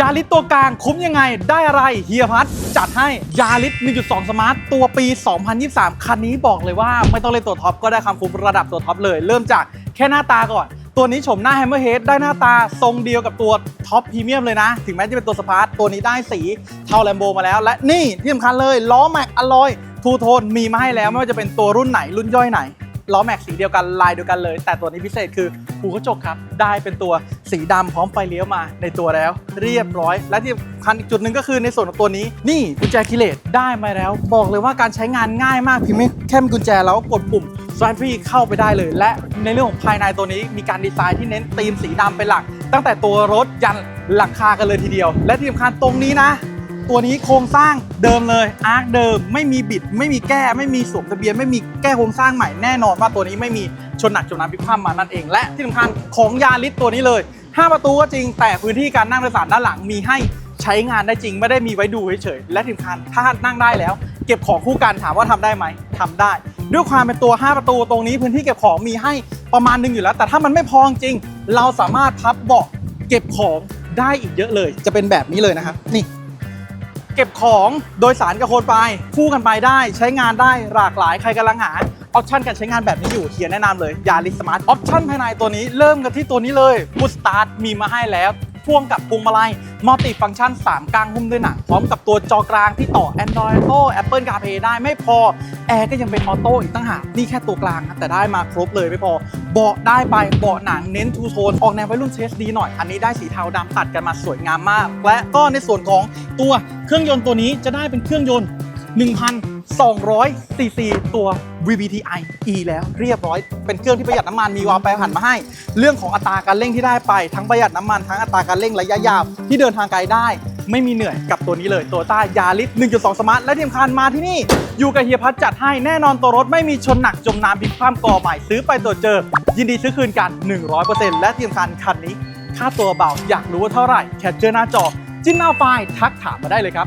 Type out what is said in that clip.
ยาริสตัวกลางคุ้มยังไงได้อะไรเฮียพัทจัดให้ยาริส1.2 สมาร์ทตัวปี 2023 คันนี้บอกเลยว่าไม่ต้องเล่นตัวท็อปก็ได้คำคุ้มระดับตัวท็อปเลย เริ่มจากแค่หน้าตาก่อนตัวนี้โฉมหน้าแฮมเมอร์เฮดได้หน้าตาทรงเดียวกับตัวท็อปพรีเมียมเลยนะ ถึงแม้จะเป็นตัวสปาร์ตตัวนี้ได้สีเทาแลมโบมาแล้ว และนี่ที่สำคัญเลยล้อแม็กอลลอยทูโทนมีมาให้แล้ว ไม่ว่าจะเป็นตัวรุ่นไหนรุ่นย่อยไหน ล้อแม็กสีเดียวกันลายเดียวกันเลย แต่ตัวนี้พิเศษคือหูกระจกครับ ได้เป็นตัวสีดำพร้อมไฟเลี้ยวมาในตัวแล้ว เรียบร้อย และที่สำคัญอีกจุดหนึ่งก็คือในส่วนของตัวนี้ นี่กุญแจคิเลตได้มาแล้ว บอกเลยว่าการใช้งานง่ายมากเพียงไม่แค่มกุญแจแล้วกดปุ่มสวายฟรีเข้าไปได้เลย และในเรื่องของภายในตัวนี้มีการดีไซน์ที่เน้นธีมสีดำเป็นหลัก ตั้งแต่ตัวรถยันหลังคากันเลยทีเดียว และที่สำคัญตรงนี้นะ ตัวนี้โครงสร้างเดิมเลยอาร์คเดิม ไม่มีบิด ไม่มีแก้ไม่มีสวมทะเบียน ไม่มีแก้โครงสร้างใหม่แน่นอนว่าตัวนี้ไม่มีชนหนักจมน้ำพลิกคว่ำมานั่นเอง และที่สำคัญของยาริสตัวนี้เลย 5 ประตูก็จริงแต่พื้นที่การนั่งโดยสารด้านหลังมีให้ใช้งานได้จริงไม่ได้มีไว้ดูเฉยๆและที่สำคัญถ้านั่งได้แล้ว เก็บของคู่กันถามว่าทำได้ไหมทำได้ ด้วยความเป็นตัว 5 ประตูตรงนี้พื้นที่เก็บของมีให้ประมาณหนึงอยู่แล้ว แต่ถ้ามันไม่พอจริง เราสามารถพับเบาะเก็บของได้อีกเยอะเลย จะเป็นแบบนี้เลยนะครับนี่ เก็บของโดยสารกับโคนไป คู่กันไปได้ใช้งานได้หลากหลายใครกำลังหาออปชันการใช้งานแบบนี้อยู่เฮียแนะนำเลยยาริสมาร์ทออปชันภายในตัวนี้เริ่มกันที่ตัวนี้เลยบูสตาร์ทมีมาให้แล้ว พ่วงกับพวงมาลัยมัลติฟังก์ชัน 3กลางหุ้มด้วยหนัง พร้อมกับตัวจอกลางที่ต่อ Android Auto Apple CarPlay ได้ไม่พอ แอร์ก็ยังเป็นออโต้อีกตั้งหากนี่แค่ตัวกลางนะแต่ได้มาครบเลยไม่พอ เบาะได้ไปเบาะหนังเน้นทูโทนออกแนววัยรุ่นเทสดีหน่อย อันนี้ได้สีเทาดำตัดกันมาสวยงามมาก และก็ในส่วนของตัวเครื่องยนต์ตัวนี้จะได้เป็นเครื่องยนต์ 1,200ซีซีตัว VVTi E แล้วเรียบร้อย เป็นเครื่องที่ประหยัดน้ำมันมีวาล์วแปรผันมาให้ เรื่องของอัตราการเร่งที่ได้ไป ทั้งประหยัดน้ำมันทั้งอัตราการเร่งระยะยาวที่เดินทางไกลได้ไม่มีเหนื่อยกับตัวนี้เลยตัวต้ายาริส1.2 สมาร์ท และที่สำคัญมาที่นี่ อยู่กับเฮียพัฒน์จัดให้แน่นอนตัวรถไม่มีชนหนักจมน้ำพลิกคว่ำก่อใหม่ซื้อไปตัวเจอ ยินดีซื้อคืนกัน 100%และที่สำคัญคันนี้ ค่าตัวเบา อยากรู้ว่าเท่าไหร่ แคปเจอร์หน้าจอ จิ้มหน้าไฟล์ทักถามมาได้เลยครับ